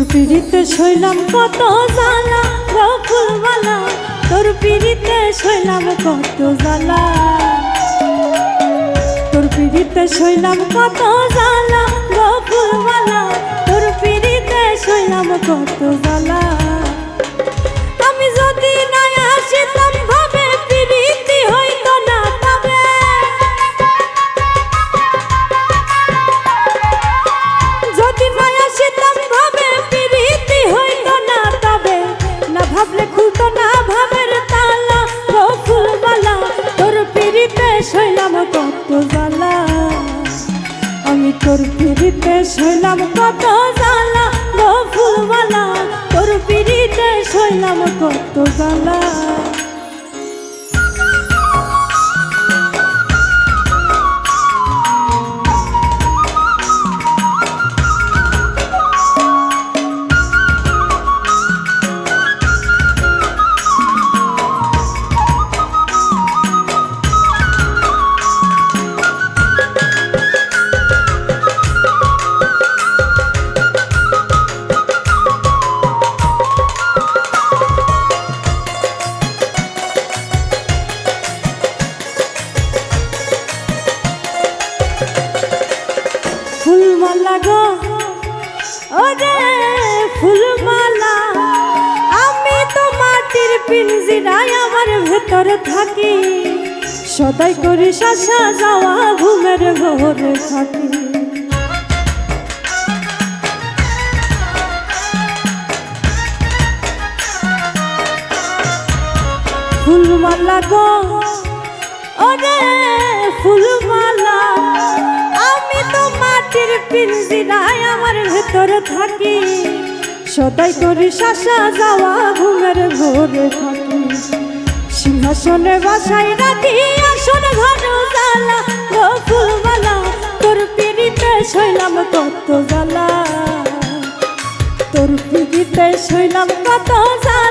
শৈলাম কত জ্বালা গো ফুলবালা তোর পিড়িতে শৈলাম কত জ্বালা। তোর পিড়িতে শৈলাম কত জ্বালা গো ফুলবালা তোর পিড়িতে শৈলাম কত জ্বালা। কত জ্বালা গো ফুলবালা তোর পিড়িতে শৈলাম কত ফুলমালা গো। ওরে ফুলমালা, আমি তো মাটির পিঞ্জিরায় আমার ভেতর থাকি। সদাই করি শাসা যাওয়া ঘুমের ঘরে থাকি। ফুলমালা গো, ওরে তো মাটির পিঞ্জিরায় আমার ভেতর থাকি। সদাই করি শাসা যাওয়া ঘুমের ঘরে থাকি। সিংহাসনে বাসায় রাখি আসন ঘর জ্বালা। গো ফুলমালা তোর পিড়িতে শৈলাম কত জ্বালা। তোর পিড়িতে শৈলাম কত জ্বালা।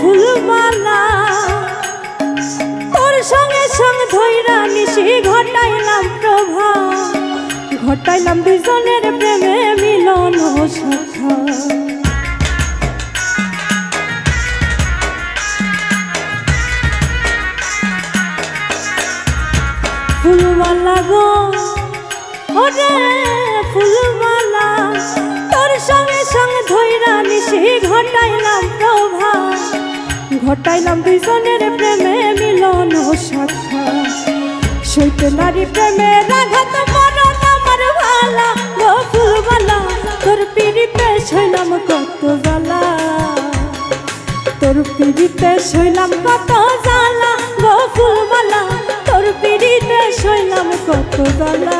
ফুলমালা। তোর সঙ্গে সঙ্গে ধৈরা নিশি ঘটাইলাম প্রভা। ঘটাইলাম দুজনের প্রেমে মিলন সখা ফুলমালা গো ওরে ফুলমালা। তোর সঙ্গে সঙ্গে ধৈরা নিশি ঘটাইলাম ঘটাইলাম দুজনের প্রেমে মিলন শাখা সইতে নারী প্রেমে রাঘাত মরণ আমার ভালা। গো ফুলমালা তোর পিড়িতে শৈলাম কত জ্বালা। তোর পিড়িতে শৈলাম কত জ্বালা। গো ফুলমালা তোর পিড়িতে শৈলাম কত জ্বালা।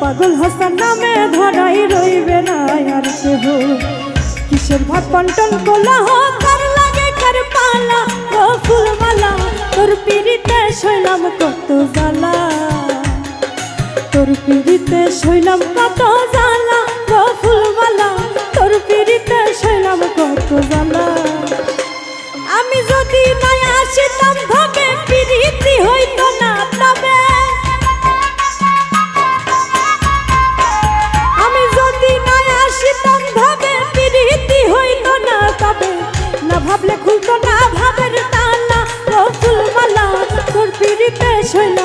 পাগল হাসান নামে ধরাই রইবে না আর কেহ। কিসের ভাগ বন্টন করলা হো তার লাগে কার পালা ও ফুলমালা তোর পিড়িতে শৈলাম কত জ্বালা। তোর পিড়িতে শৈলাম কত জ্বালা ও ফুলমালা তোর পিড়িতে শৈলাম কত জ্বালা। আমি যদি নাই আসিতাম ভাবে পিড়িতি হইতো পিড়িতে